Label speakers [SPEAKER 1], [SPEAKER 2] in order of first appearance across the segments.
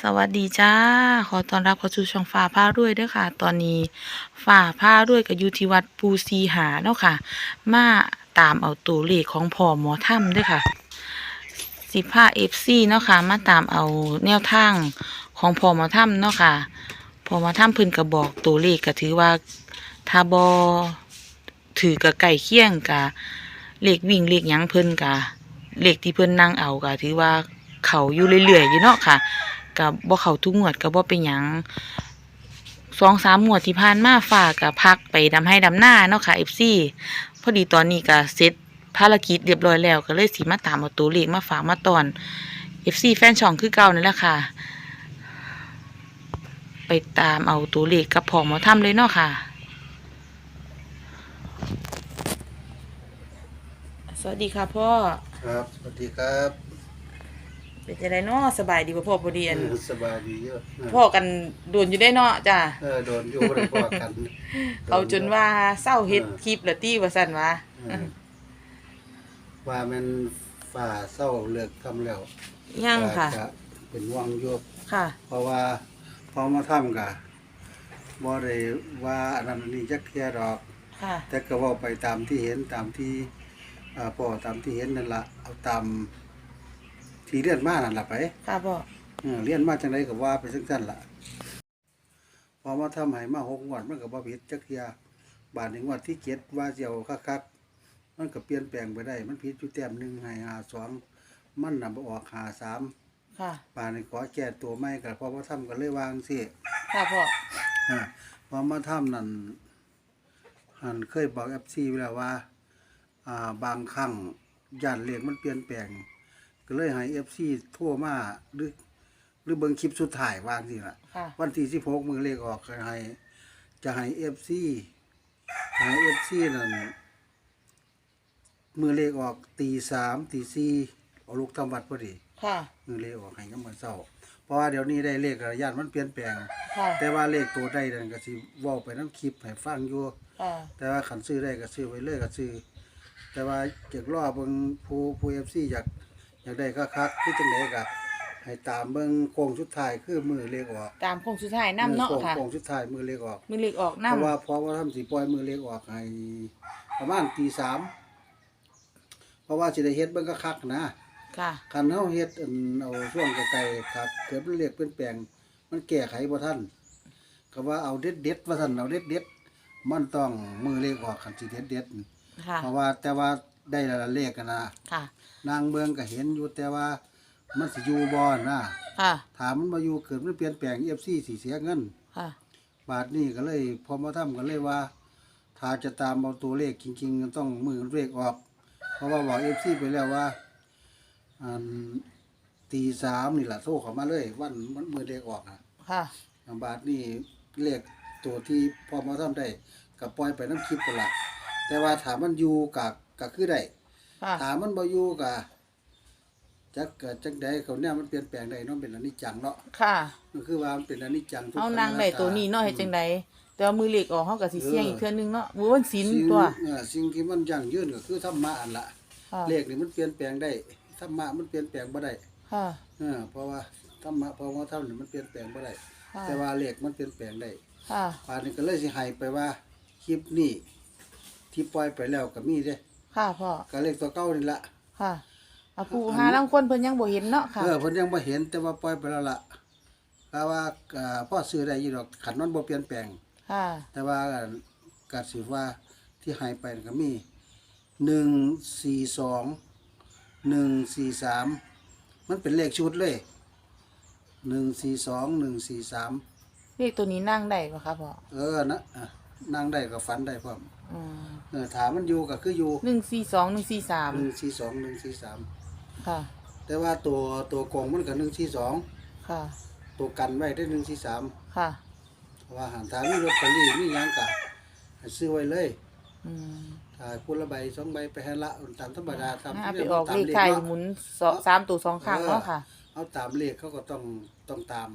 [SPEAKER 1] สวัสดีจ้า ขอต้อนรับเข้าสู่ช่องฟ้าผ้าด้วยเด้วยค่ะ ตอนนี้ฟ้าผ้าด้วยกับยูที่วัดปูซีหาเนาะค่ะ มาตามเอาตัวเลขของพ่อหมอถ้ำเด้วยค่ะ สิผ้าเอฟซีเนาะค่ะ มาตามเอาแนวทางของพ่อหมอถ้ำเนาะค่ะพ่อหมอถ้ำเพิ่นก็บอกตัวเลขก็ถือว่าถ้าบอถือกับไก่เคียงกับเลขวิ่งเลขยังเพิ่นกะเลขที่เพิ่นนั่งเอาก็ถือว่า เขาอยู่เรื่อยๆอยู่เนาะค่ะกับบ่เขาทุกงวดกับบ่เป็นหยังสองสามงวดที่ผ่านมาฝากกับพักไปดำให้ดำหน้าเนาะค่ะ FC พอดีตอนนี้ก็เสร็จภารกิจเรียบร้อยแล้วก็เลยสิมาตามเอาตัวเลขมาฝากมาตอน FC แฟนช่องคือเก่านั่นแหละค่ะ ไปตามเอาตัวเลขกับพ่อหมอถ้ำเลยเนาะค่ะ สวัสดีค่ะพ่อ
[SPEAKER 2] ครับ สวัสดีครับ
[SPEAKER 1] เป็นจังไดเนาะสบายดีบ่พ่อพอดีอัน
[SPEAKER 2] เออสบายดีเยอะ
[SPEAKER 1] พ่อกันโดนอยู่ได้เนาะจ้ะ
[SPEAKER 2] เออโดนอยู่บ่ได้พอกัน
[SPEAKER 1] เขาจนว่าเศร้าเฮ็ดคลิปละตี้ว่าซั่นวะ
[SPEAKER 2] เออว่ามันฝ่าเศร้าเลิกทำแล้ว
[SPEAKER 1] ยังค่ะ
[SPEAKER 2] ก็เป็นห่วงอยู่
[SPEAKER 1] ค่ะ
[SPEAKER 2] เพราะว่าพอมาทำกะบ่ได้ว่าอันนั้นอันนี้จักเที่ยดอก
[SPEAKER 1] ค่ะ
[SPEAKER 2] แต่ก็เว้าไปตามที่เห็นตามที่อ่าพ่อตามที่เห็นนั่นล่ะเอาตาม ที่เรียนมานั่นล่ะไป
[SPEAKER 1] ค่ะพ่อ
[SPEAKER 2] เออเรียนมาจังไดก็ว่าไปจังซั่นล่ะพอมาทำให้มาหกงวดมันก็บ่ผิดจักเที่ยบาทหนึ่งงวดที่เจ็ดว่าเจียวคักๆมันก็เปลี่ยนแปลงไปได้ มันผิดอยู่แต้มหนึ่งให้หาสองมันนำไปออกหาสาม
[SPEAKER 1] ค่ะ
[SPEAKER 2] บาทนี้ขอแก้ตัวใหม่ก็พอมาทำก็เลยวางสิ
[SPEAKER 1] ค่ะพ่อ
[SPEAKER 2] อ่าพอมาทำนั่นหันเคยบอก FC ไว้แล้วว่า อ่า บางครั้งย่านเลขมันเปลี่ยนแปลง ก็เลยให้ FC โทรมาหรือหรือเบิ่งคลิปสุดท้ายวางสิล่ะ
[SPEAKER 1] ค่ะ
[SPEAKER 2] วันที่สิบหกมือเลขออกก็ให้จะให้เอฟซีให้เอฟซีนั่นมือเลขออกตีสามตีสี่เอาลูกทำวัดพอดี
[SPEAKER 1] ค่ะ
[SPEAKER 2] มือเลขออกให้ก็มือเศร้า เพราะว่าเดี๋ยวนี้ได้เลขระยะมันเปลี่ยนแปลง
[SPEAKER 1] ค่ะ
[SPEAKER 2] แต่ว่าเลขตัวได้นั่นก็สิเว้าไปน้ำคลิปให้ฟังอยู่
[SPEAKER 1] ค่ะ
[SPEAKER 2] แต่ว่าขันซื้อได้ก็ซื้อไว้เลยก็ซื้อแต่ว่าอยากรอเบิ่งผู้ผู้เอฟซีอยาก อยากได้คักๆคือจังไดก็ให้ตามเบิ่งโค้งสุดท้ายคือมือเลขออก
[SPEAKER 1] ตามโค้งสุดท้ายนํเนาะ
[SPEAKER 2] โค้ง
[SPEAKER 1] ค่ะ
[SPEAKER 2] โค้งสุดท้ายมือเลขออก
[SPEAKER 1] มือเล็กออก
[SPEAKER 2] เพ
[SPEAKER 1] นำ
[SPEAKER 2] ราะว่าเพราะว่าทำสีปล่อยมือเล็กออกให้ประมาณตีสามเพราะว่าสิได้เฮ็ดเบิ่งก็คักนะ
[SPEAKER 1] ค่ะ
[SPEAKER 2] คันเฮาเฮ็ดอันเอาช่วงไกลๆครับเกิดมันเรียกเปลี่ยนแปลง มันแก้ไขบ่ทันก็ว่าเอาเด็ดเด็ดๆว่าท่านเอาเด็ดเด็ดๆมันต้องมือเล็กออกคันสิเด็ดเด็ด
[SPEAKER 1] ค่ะ
[SPEAKER 2] เพราะว่าแต่ว่า ได้และละเลขกันนะ
[SPEAKER 1] ค่ะ
[SPEAKER 2] นางเมืองก็เห็นอยู่แต่ว่า มันสิอยู่บ่นะ
[SPEAKER 1] ค่ะ
[SPEAKER 2] ถามมันมาอยู่เกิดมันเปลี่ยนแปลง FC สิเสียเงิน
[SPEAKER 1] ค่ะ
[SPEAKER 2] บาทนี้ก็เลยพอมาทำกันเลยว่า ถ้าจะตามเอาตัวเลขจริงๆก็ต้องมือเลขออก เพราะว่าบอกเอฟซีไปแล้วว่าอันตีสามนี่แหละโทรเข้ามาเลย วันมันมือเลขออกอะ
[SPEAKER 1] ค่ะ
[SPEAKER 2] บาทนี้เลขตัวที่พอมาทำได้กับปล่อยไปน้ำคลิปกันละแต่ว่าถามมันอยู่กับ กับคือได้
[SPEAKER 1] ค่ะ
[SPEAKER 2] ถามมันบ่อยู่กับจักเกิดจักใดเขาเนี่ยมันเปลี่ยนแปลงได้เนาะเป็นอนิจจังเนาะ
[SPEAKER 1] ค่ะ
[SPEAKER 2] มันคือว่ามันเป็นอนิจจังทุก
[SPEAKER 1] เอา
[SPEAKER 2] ขั
[SPEAKER 1] นางได้ตัวนี้เนาะเฮ็ดจังไดแต่ว่ามือเล็กออกเฮาก็สิเสี่ยงอีกเทื่อนึงเนาะมื้อวันศีล
[SPEAKER 2] สิ่ง
[SPEAKER 1] ตัว
[SPEAKER 2] เอ่อสิ่งที่มันยั่งยืนก็คือธรรมะอันละ
[SPEAKER 1] ค่ะ
[SPEAKER 2] เลขนี่มันเปลี่ยนแปลงได้ธรรมะมันเปลี่ยนแปลงบ่ได้
[SPEAKER 1] ค่ะ
[SPEAKER 2] เออเพราะว่าธรรมะเพราะว่าธรรมนี่มันเปลี่ยนแปลงบ่ได้
[SPEAKER 1] ค่ะ
[SPEAKER 2] แต่ว่าเลขมันเปลี่ยนแปลงได้
[SPEAKER 1] ค่ะ
[SPEAKER 2] ป่านนี้ก็เลยสิให้ไปว่าคลิปนี้ที่ปล่อยไปแล้วก็มีเด้
[SPEAKER 1] ค่ะพ่อ
[SPEAKER 2] ก็เลขตัวเก่านี่ละ
[SPEAKER 1] ค่ะอาผู้หาลางคนเพิ่นยังบ่เห็นเนาะค่ะ
[SPEAKER 2] เออเพิ่นยังบ่เห็นแต่ว่าปล่อยไปแล้วล่ะก็ว่าเอ่อพ่อซื้อได้อยู่ดอกขันมันบ่เปลี่ยนแปลง
[SPEAKER 1] ค่ะ
[SPEAKER 2] แต่ว่าก็สิว่าที่ให้ไปก็มีหนึ่งสี่สองหนึ่งสี่สามมันเป็นเลขชุดเลยหนึ่งสี่สองหนึ่งสี่สาม
[SPEAKER 1] เลขตัวนี้นั่งได้บ่ครับพ่อ
[SPEAKER 2] เออนะอะนั่งได้ก็ฝันได้พร้อม
[SPEAKER 1] อืม
[SPEAKER 2] เออถามมันอยู่ก็คืออยู่
[SPEAKER 1] หนึ่งสี่สองหนึ่งสี่สาม
[SPEAKER 2] หนึ่งสี่สองหนึ่งสี่สาม
[SPEAKER 1] ค่ะ
[SPEAKER 2] แต่ว่าตัวตัวกองมันก็หนึ่งสี่สอง
[SPEAKER 1] ค่ะ
[SPEAKER 2] ตัวกันไว้ได้หนึ่งสี่สาม
[SPEAKER 1] ค่ะ
[SPEAKER 2] ว่าหารทางมีรถตอรี่มีหยังกะให้ซื้อไว้เลย
[SPEAKER 1] อืม
[SPEAKER 2] ถ้าคนละใบสองใบไปให้ละตามธรรมดาตาม
[SPEAKER 1] อ่าไปออกเลขไทยหมุนสองสามตัวสองข้างเนาะค่ะ
[SPEAKER 2] เอาตามเลขเขาก็ต้องต้องตาม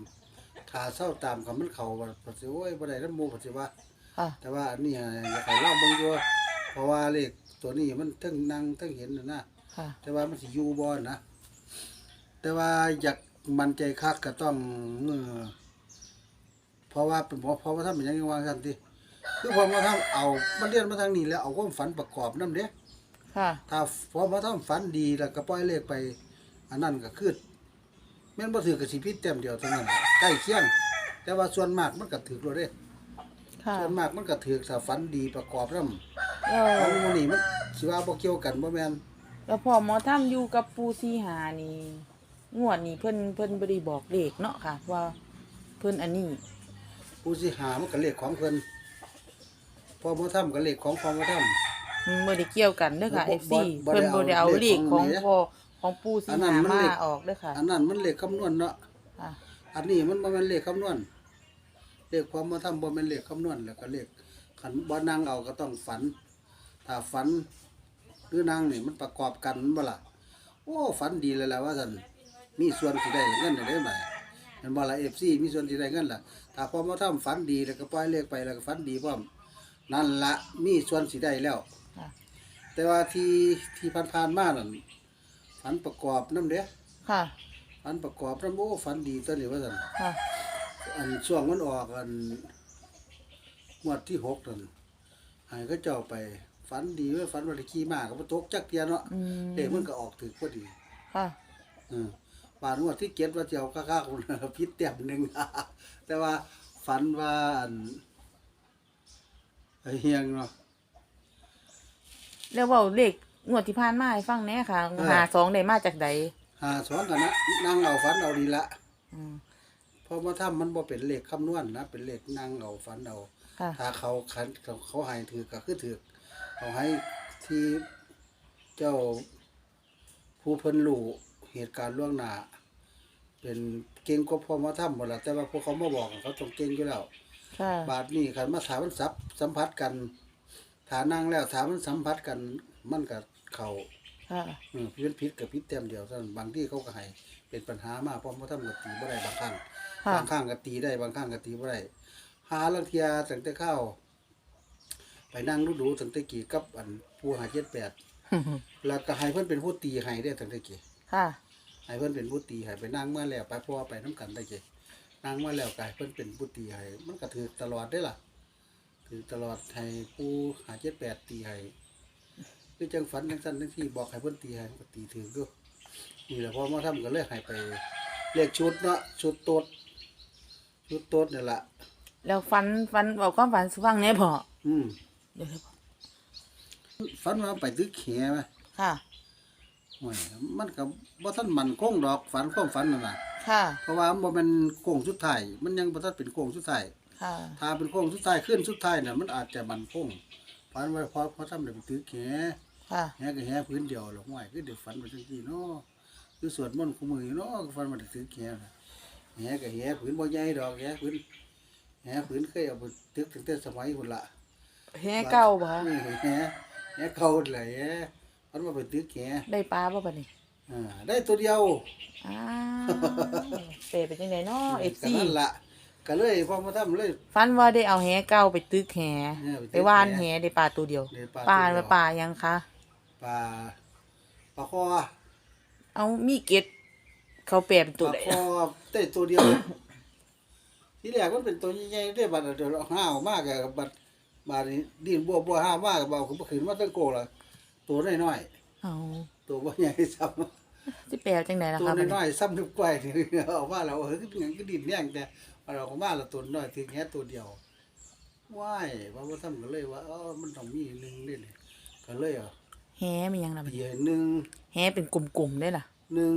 [SPEAKER 2] ถ้าเศร้าตามกับมันเขาว่าปัจจุบันบ่ได้น้ำหมูปัจจุบัน
[SPEAKER 1] ค่ะ
[SPEAKER 2] แต่ว่าอันนี้อยากให้เล่าเบิ่งอยู่เพ ราะว่าเลขตัวนี้มันทั้งนั่งทั้งเห็นน่ะนะ
[SPEAKER 1] ค่ะ
[SPEAKER 2] แต่ว่ามันสิอยู่บ่นะแต่ว่าอยากมันใจคักก็ต้องเออเพราะว่าเป็นเพราะเพราะว่าถ้าเป็นอยังไงวางกันทีคือพอมาทำเอามาเรียนมาทางนี้แล้วเอาความฝันประกอบนำเด้
[SPEAKER 1] ค่ะ
[SPEAKER 2] ถ้าพอมาทำฝันดีแล้วก็ปล่อยเลขไป อันนั้นก็คือแม่นบ่ถือกับสิพิษเต็มเดียวเท่านั้นแหละใกล้เคียงแต่ว่าส่วนมากมันก็ถือโลดเด้
[SPEAKER 1] ค่ะ
[SPEAKER 2] ส่วนมากมันก็ถือถ้าฝันดีประกอบนำ
[SPEAKER 1] แล้ว
[SPEAKER 2] ของหมู่นี่มันสิว่าบ่เกี่ยวกันบ่แม่น
[SPEAKER 1] แล้วพอหมอถ้ำอยู่กับปูซีหานี่งวดนี้เพิ่นเพิ่นบ่ได้บอกเลขเนาะค่ะ ว่าเพิ่นอันนี้
[SPEAKER 2] ผู้สิหามันก็เลขของเพิ่นพอมาทำก็เลขของพอมาทำ
[SPEAKER 1] มันบ่ได้เกี่ยวกันเด้อค่ะ
[SPEAKER 2] บ่
[SPEAKER 1] FC
[SPEAKER 2] บ่
[SPEAKER 1] เพิ่นบ่ได้เอาเลขของ
[SPEAKER 2] เลขของ
[SPEAKER 1] พ่อของปูซี
[SPEAKER 2] อันนั้
[SPEAKER 1] หาน
[SPEAKER 2] มัน
[SPEAKER 1] มา
[SPEAKER 2] เลข
[SPEAKER 1] ออกเด้อค่ะ
[SPEAKER 2] อันนั้นมันเลขคำนวณเนาะ
[SPEAKER 1] ค่ะ
[SPEAKER 2] อันนี้มันบ่แม่นเลขคำนวณเลขความมาทำบ่แม่นเลขคำนวณแล้วก็เลขขันบ่นั่งเอาก็ต้องฝัน ถ้าฝันหรือนั่งนี่มันประกอบกันบ่ล่ะโอ้ฝันดีเลยล่ะว่าซั่นมีส่วนสิได้เงินได้ไหมมันบ่ล่ะ FC มีส่วนสิได้เงินล่ะถ้าพอมาทำฝันดีแล้วก็ปล่อยเลขไปแล้วก็ฝันดีพร้อมนั่นละมีส่วนสิได้แล้ว
[SPEAKER 1] ค่ะ
[SPEAKER 2] แต่ว่าที่ที่ผ่านๆมานั่นฝันประกอบนำเด้
[SPEAKER 1] ค่ะ
[SPEAKER 2] ฝันประกอบนำโอ้ฝันดีตัวนี้ว่าซั่น
[SPEAKER 1] ค่ะ
[SPEAKER 2] อันช่วงมันออกอันงวดที่หกนั่นให้เขาเจ้าไป ฝันดีเว่าฝันว่าได้ขี่ม้าก็บ่ตกจักเทียเนาะ
[SPEAKER 1] อืม
[SPEAKER 2] เด็กมันก็ออกถึกพอดี
[SPEAKER 1] ค่ะ
[SPEAKER 2] เออปานงวดที่เก็ดว่าสิเจ้าค่าๆคนพิษเต็มหนึง แต่ว่าฝันว่าอันไอ้เฮียงเนาะ
[SPEAKER 1] แล้วเว้าเลขงวดที่ผ่านมาให้ฟังแหน่ค่ะ
[SPEAKER 2] เออ
[SPEAKER 1] หาสองได้มาจากใด
[SPEAKER 2] หาสอนกันนะนั่งเอาฝันเอาดีละ
[SPEAKER 1] อืม
[SPEAKER 2] เพราะว่าถ้ามันบ่เป็นเลขคำนวณนะเป็นเลขนั่งเอาฝันเอา
[SPEAKER 1] ค่ะ
[SPEAKER 2] ถ้าเขาขันเขาเขาให้ถือก็คือถือเขาให้ที่เจ้าผู้เพิ่นรู้เหตุการณ์ล่วงหน้าเป็นเก่งกว่าพ่อมาทำหมดละแต่ว่าพวกเขามาบอกเขาต้องเก่งอยู่แล้ว
[SPEAKER 1] ค่ะ
[SPEAKER 2] บาดนี้คันมาถามมันสับสัมผัสกันถานั่งแล้วถามมันสัมผัสกันมันก็เขา
[SPEAKER 1] ค่ะ
[SPEAKER 2] เออพิษพิษกับพิษเต็มเดียวเท่านั้นบางที่เขาก็ให้เป็นปัญหามากเพราะมาทำกับตีบ่ได้บางครั้ง
[SPEAKER 1] ค่ะ
[SPEAKER 2] บางข้างก็ตีได้บางข้างก็ตีบ่ได้หาลังเทียตั้งแต่เข้า ไปนั่งดูดูตั้งแต่กี่กับอันผู้หาเจ็ดแปดแล้วก็ให้เพิ่นเป็นผู้ตีให้ได้ตั้งแต่กี่
[SPEAKER 1] ค่ะ
[SPEAKER 2] ให้เพิ่นเป็นผู้ตีให้ไปนั่งมาแล้วไปพ่อไปน้กันได้กี่นั่งมาแล้วก็ให้เพิ่นเป็นผู้ตีให้มันก็ถือตลอดได้ล่ะถือตลอดให้ผู้หาเจ็ดแปดตีให้คือจังฝันจังสั้นจังที่บอกให้เพิ่นตีให้มันก็ตีถือก็นี่แหละพอมาทำก็เลยให้ไปเลขชุดเนาะชุดโตดชุดโตดนี่แหละ
[SPEAKER 1] แล้วฟันฟันบอกความฝันสุฟังแหน่พอ
[SPEAKER 2] อืม
[SPEAKER 1] เดี๋ยวให้พอ
[SPEAKER 2] ฝันว่าไปตึกแขไหม
[SPEAKER 1] ค่ะ
[SPEAKER 2] โอ้ยมันก็บ่ทันมันคงดอกฝันความฝันนั่นน่ะ
[SPEAKER 1] ค่ะ
[SPEAKER 2] เพราะว่ามันบ่แม่นโค้งสุดท้ายมันยังบ่ทันเป็นโค้งสุดท้าย
[SPEAKER 1] ค่ะ
[SPEAKER 2] ถ้าเป็นโค้งสุดท้ายขึ้นสุดท้ายน่ะมันอาจจะมันคงฝันว่าพอพอทำได้ไปตึกแข
[SPEAKER 1] ค่ะ
[SPEAKER 2] แหก็แหพื้นเดียวหรอกห้วยคือเดี๋ยวฝันว่าจังซี่เนาะคือสวดมนต์คู่มือเนาะก็ฝันว่าได้ตึกแขน่ะแหก็แหพื้นบ่ใหญ่ดอกแหพื้นแหพื้นเคยเอาไปตึกตั้งแต่สมัยพุ่นล่ะ
[SPEAKER 1] แห่เก่าบ่คะ
[SPEAKER 2] นี่แหแหเก่าเลยแหฝันว่าไปตึกแข
[SPEAKER 1] ได้ปลาบ่บัดนี้
[SPEAKER 2] อ่าได้ตัวเดียว
[SPEAKER 1] อ้าวเปรเป็นจังไดเนาะ
[SPEAKER 2] ก็
[SPEAKER 1] FC
[SPEAKER 2] นั่นละก็เลยพอมาทำเลย
[SPEAKER 1] ฟันว่าได้เอาแหเก่าไปตึกแห
[SPEAKER 2] เออไปตึกแห
[SPEAKER 1] ไปว่านแหได้ปลาตัวเดียว
[SPEAKER 2] ได้ปลา
[SPEAKER 1] ปลา
[SPEAKER 2] ตัวเดียว
[SPEAKER 1] ว่าปลายังคะ
[SPEAKER 2] ปลาปลาคอ
[SPEAKER 1] เอามีเกล็ดเขาแปลเป็น
[SPEAKER 2] ป
[SPEAKER 1] ตัว
[SPEAKER 2] ลา
[SPEAKER 1] ใด
[SPEAKER 2] คอได้ตัวเดียว ที่แรกมันเป็นตัวใหญ่ๆได้บัดเดี๋ยวเราห้าวมากกับบัด บาดนี้ดินบัวบัวห้าวมากกับเบาขึ้นมาขึ้นมาตั้งโกละตัวน้อย
[SPEAKER 1] เอา
[SPEAKER 2] ๆตัวบ่ใหญ่ซ้
[SPEAKER 1] สิแปลจังไดล่ะำ
[SPEAKER 2] ตัว
[SPEAKER 1] คะบัด
[SPEAKER 2] น้
[SPEAKER 1] นี้
[SPEAKER 2] อยๆซ้ำทุกกล้วยนี่ออกมาแล้วเฮ้ยคือหยังก็ดินแรงแต่เราก็มาและตัวน้อยถึงแค่ตัวเดียวว้ายว่าว่าทำก็เลยว่าเออมันต้องมีหนึงนี่เลยก็เลยเอะ
[SPEAKER 1] แหมีหยังล่ะบัด
[SPEAKER 2] เห
[SPEAKER 1] นี้
[SPEAKER 2] ยื่อหนึ่ง
[SPEAKER 1] แหเป็นกลุ่มๆได้ล่ะ
[SPEAKER 2] หนึ่ง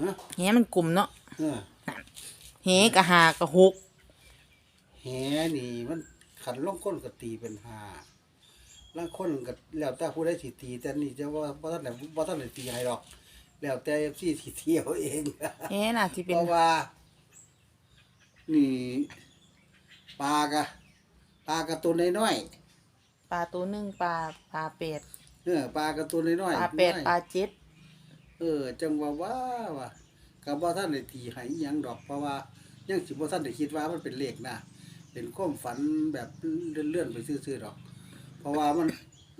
[SPEAKER 2] ฮะ
[SPEAKER 1] แหมันกลุ่มเนาะ
[SPEAKER 2] เออ
[SPEAKER 1] แหกะหากะหก
[SPEAKER 2] แห นี่มันขันล่องก้นก็ตีเป็นหาล่างคนก็แล้วแต่ผู้ได้สิตี แต่นี่จะว่าบ่ท่านไหนบ่ท่านไหนตีให้หรอก แล้วแต่เอฟซีสิเที่ยวเอง
[SPEAKER 1] แหน่ะที่เป็น
[SPEAKER 2] เพราะว่า นี่ปลากะปลากระตัวน้อย
[SPEAKER 1] ปลาตัวหนึงปลาปลาเป็ด
[SPEAKER 2] ๆเออปลากระตัวน้อย
[SPEAKER 1] ป
[SPEAKER 2] ๆ
[SPEAKER 1] ลาเป็ด
[SPEAKER 2] น้อย
[SPEAKER 1] ปลาเจ็ด
[SPEAKER 2] เออ จังว่าว่าว่าก็บ่ท่านได้ตีให้อิหยังดอกเพราะว่ายังสิบ่ท่านได้คิดว่ามันเป็นเลขนะ เป็นความฝันแบบเลื่อนๆไปซื่อๆดอก เพราะว่ามัน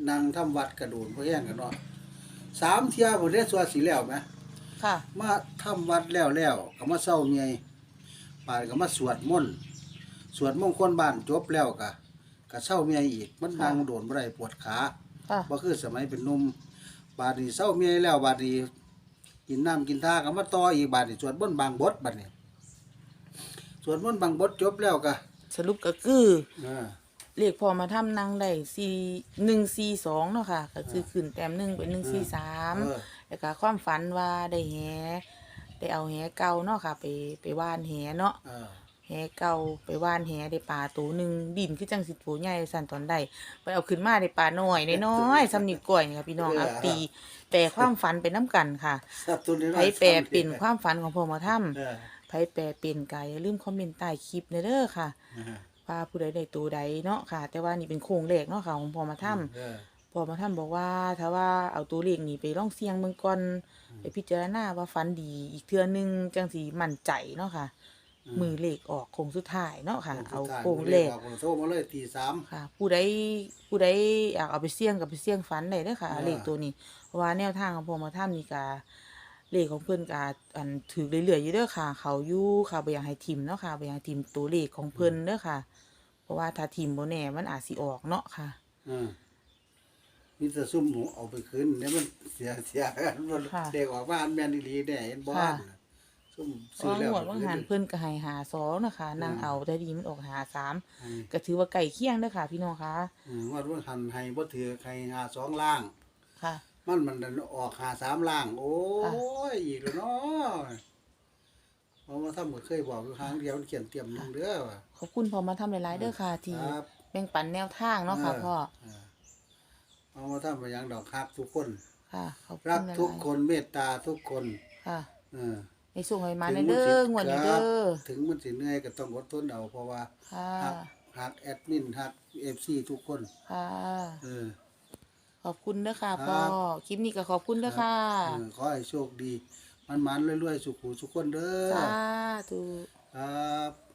[SPEAKER 2] นั่งทำวัดกระโดนเพราะแย่งกันเนาะสามเที่ยบ่ได้สัวสิแล้วไหม
[SPEAKER 1] ค่ะ
[SPEAKER 2] มาทำวัดแล้วแล้วก็มาเศร้าเมียป่านก็มาสวดมนต์สวดมงคลบ้านจบแล้วก็ก็เศร้าเมียอีก มันนั่งโดนบ่ได้ปวดขา
[SPEAKER 1] ค่ะ
[SPEAKER 2] บ่คือสมัยเป็นหนุ่มบาดนี้เศร้าเมียแล้วบาดนี้กินน้ำกินท่าก็มาต่ออีกบาดนี้สวดมนต์บางบทบัดนี้สวดมนต์บางบทจบแล้วก็
[SPEAKER 1] สรุปก็คือ
[SPEAKER 2] เออ
[SPEAKER 1] เลขพอมาทำนางได้สี่หนึ่งสี่สองเนาะค่ะ ก็คือขึ้นแต้มหนึ่งเป็นหนึ่งสี่สาม
[SPEAKER 2] เออ
[SPEAKER 1] แล้วก็ความฝันว่าได้แหได้เอาแหเก่าเนาะค่ะ ไปไปว่านแหเนาะ
[SPEAKER 2] เออ
[SPEAKER 1] แหเก่าไปว่านแหได้ปลาตัวหนึ่งดินคือจังสิตัวใหญ่สั่นตอนใดไปเอาขึ้นมาได้ปลาน้อยน้อยๆสำนิวก้อยนี่ค่ะพี่น้องเอาตีแปลความฝันไปน้กันค่ะ
[SPEAKER 2] สัตว์ตัวนี้
[SPEAKER 1] ไผแปลเป็นความฝันของพ่อหมอถ้
[SPEAKER 2] เออำ
[SPEAKER 1] ไผแปลเป็นกายอย่าลืมคอมเมนต์ใต้คลิปเด้อค่ะ
[SPEAKER 2] เออ
[SPEAKER 1] ว่าผู้ใดได้ตัวใดเนาะค่ะ แต่ว่านี่เป็นโครงเลขเนาะค่ะของพ่อหมาถ้ำ
[SPEAKER 2] เออ
[SPEAKER 1] พอมาทำบอกว่าถ้าว่าเอาตัวเลขนี้ไปลองเสี่ยงเบิ่งก่อนไปพิจารณาว่าฟันดีอีกเทื่อนึงจังสีมั่นใจเนาะค่ะ มือเลขออกโค้งสุดท้ายเนาะค่ะ เอาโค้งเลข
[SPEAKER 2] โทรมาเลยตีสาม
[SPEAKER 1] ค่ะ ผู้ใดผู้ใดอยากเอาไปเสี่ยงกับไปเสี่ยงฟันได้เด้อค่ะ
[SPEAKER 2] อ่า
[SPEAKER 1] เลขตัวนี้เพราะว่าแนวทางของพอมาทำนี่กา เลขของเพิ่นกาอันถือเรื่อยๆอยู่เด้อค่ะ เขาอยู่ค่ะบ่อยากให้ทิมเนาะค่ะบ่อยากให้ทิมตัวเลขของเพิ่นเด้อค่ะ เพราะว่าถ้าทิมบ่แน่มันอาจสิออกเนาะค่ะ
[SPEAKER 2] เออมีแต่ซุ่มหมูเอาไปคืนเดี๋ยวมันเสียเสียกันมัน
[SPEAKER 1] ค่ะ
[SPEAKER 2] เด็กออกมาอันแมนอีหลีแน่เห็นบ่
[SPEAKER 1] ค่ะ
[SPEAKER 2] ซุ่ม
[SPEAKER 1] เพ
[SPEAKER 2] ซื้อ
[SPEAKER 1] ราะ
[SPEAKER 2] แล้ว
[SPEAKER 1] หมวดว่างหัน
[SPEAKER 2] ไปคื
[SPEAKER 1] เพิ่นก็ให้หาสองนะคะนาง
[SPEAKER 2] อืม
[SPEAKER 1] เอาแต่ดีมันออกหาสาม
[SPEAKER 2] ให้
[SPEAKER 1] ก็ถือว่าไก่เคียงเด้อค่ะ พี่น้องคะ
[SPEAKER 2] อืมว่าว่าหันให้บ่ถือใครหาสองล่าง
[SPEAKER 1] ค่ะ
[SPEAKER 2] มันมันดันออกหาสามล่าง โอ้ยอีกแล้วเนาะเพราะว่าถ้าเหมือนเคยบอกอยู่ครั้งเดียวมันเขียนเตรียมหนึงเด้อว่ะ
[SPEAKER 1] ขอบคุณพอมาทำหลายๆเด้อค่ะที่
[SPEAKER 2] ครับ
[SPEAKER 1] แบ่งปันแนวทางเนาะค่ะพ่อ
[SPEAKER 2] เออเอามาทำไปยังดอกฮักทุกคน
[SPEAKER 1] ค่ะขอบคุณ
[SPEAKER 2] รัก
[SPEAKER 1] หลายๆ
[SPEAKER 2] ทุกคนเมตตาทุกคน
[SPEAKER 1] ค่ะ
[SPEAKER 2] เออ
[SPEAKER 1] ให้ส่งให้มาในเด้องวดนี้เด้อ
[SPEAKER 2] ถึงมันสิเหนื่อยก็ต้องอดทนเอาเพราะว่า
[SPEAKER 1] ค่ะ
[SPEAKER 2] ฮักฮักแอดมินฮักเอฟซีทุกคน
[SPEAKER 1] ค่ะ
[SPEAKER 2] เออ
[SPEAKER 1] ขอบคุณเด้อค่ะ
[SPEAKER 2] ครับ
[SPEAKER 1] พ่อคลิปนี้ก็ขอบคุณเด้อค่ะ
[SPEAKER 2] เออขอให้โชคดี มันมันๆรวยๆสุขุสุขคนเด้อ
[SPEAKER 1] สาธุ
[SPEAKER 2] ครับ